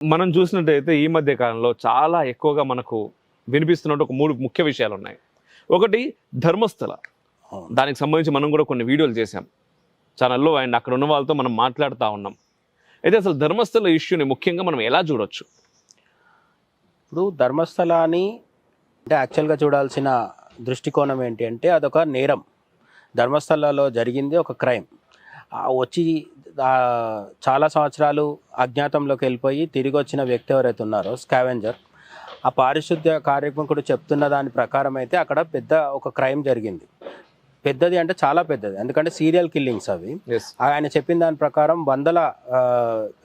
మనం చూసినట్టయితే ఈ మధ్య కాలంలో చాలా ఎక్కువగా మనకు వినిపిస్తున్నట్టు ఒక మూడు ముఖ్య విషయాలు ఉన్నాయి ఒకటి ధర్మస్థల. దానికి సంబంధించి మనం కూడా కొన్ని వీడియోలు చేశాం. ఛానల్లో అండ్ అక్కడ ఉన్న వాళ్ళతో మనం మాట్లాడుతూ ఉన్నాం. అయితే అసలు ధర్మస్థల ఇష్యూని ముఖ్యంగా మనం ఎలా చూడొచ్చు? ఇప్పుడు ధర్మస్థలాన్ని అంటే యాక్చువల్గా చూడాల్సిన దృష్టికోణం ఏంటి అంటే అదొక నేరం. ధర్మస్థలలో జరిగింది ఒక క్రైమ్ వచ్చి చాలా సంవత్సరాలు అజ్ఞాతంలోకి వెళ్ళిపోయి తిరిగి వచ్చిన వ్యక్తి ఎవరైతే ఉన్నారో స్కావెంజర్ ఆ పారిశుద్ధ్య కార్యక్రమకుడు చెప్తున్న దాని ప్రకారం అయితే అక్కడ పెద్ద ఒక క్రైమ్ జరిగింది. పెద్దది అంటే చాలా పెద్దది. ఎందుకంటే సీరియల్ కిల్లింగ్స్ అవి. ఆయన చెప్పిన దాని ప్రకారం వందల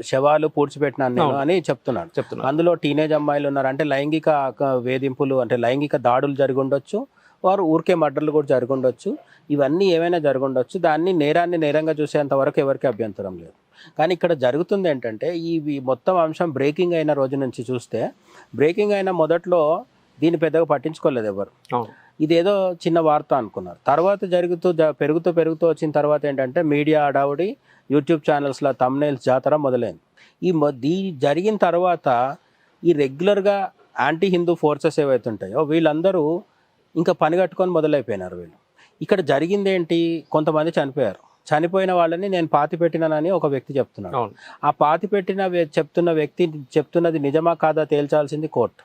శవాలు పూడ్చిపెట్టినాను నేను. అని చెప్తున్నాడు. చెప్తున్నా అందులో టీనేజ్ అమ్మాయిలు ఉన్నారు. అంటే లైంగిక వేధింపులు అంటే లైంగిక దాడులు జరిగి ఉండొచ్చు. వారు ఊరికే మర్డర్లు కూడా జరిగి ఉండొచ్చు ఇవన్నీ ఏమైనా జరిగి ఉండొచ్చు దాన్ని నేరాన్ని నేరంగా చూసేంత వరకు ఎవరికి అభ్యంతరం లేదు. కానీ ఇక్కడ జరుగుతుంది ఏంటంటే ఈ మొత్తం అంశం బ్రేకింగ్ అయిన రోజు నుంచి చూస్తే బ్రేకింగ్ అయిన మొదట్లో దీన్ని పెద్దగా పట్టించుకోలేదు ఎవరు. ఇదేదో చిన్న వార్త అనుకున్నారు. తర్వాత జరుగుతూ పెరుగుతూ పెరుగుతూ వచ్చిన తర్వాత ఏంటంటే మీడియా అడావుడి యూట్యూబ్ ఛానల్స్లో తమ్నైల్స్ జాతర మొదలైంది. ఈ దీ జరిగిన తర్వాత ఈ రెగ్యులర్గా యాంటీ హిందూ ఫోర్సెస్ ఏవైతే ఉంటాయో వీళ్ళందరూ ఇంకా పని కట్టుకొని మొదలైపోయినారు వీళ్ళు. ఇక్కడ జరిగింది ఏంటి కొంతమంది చనిపోయారు. చనిపోయిన వాళ్ళని నేను పాతి పెట్టినానని ఒక వ్యక్తి చెప్తున్నాడు. ఆ పాతి పెట్టిన చెప్తున్న వ్యక్తి చెప్తున్నది నిజమా కాదా తేల్చాల్సింది కోర్టు.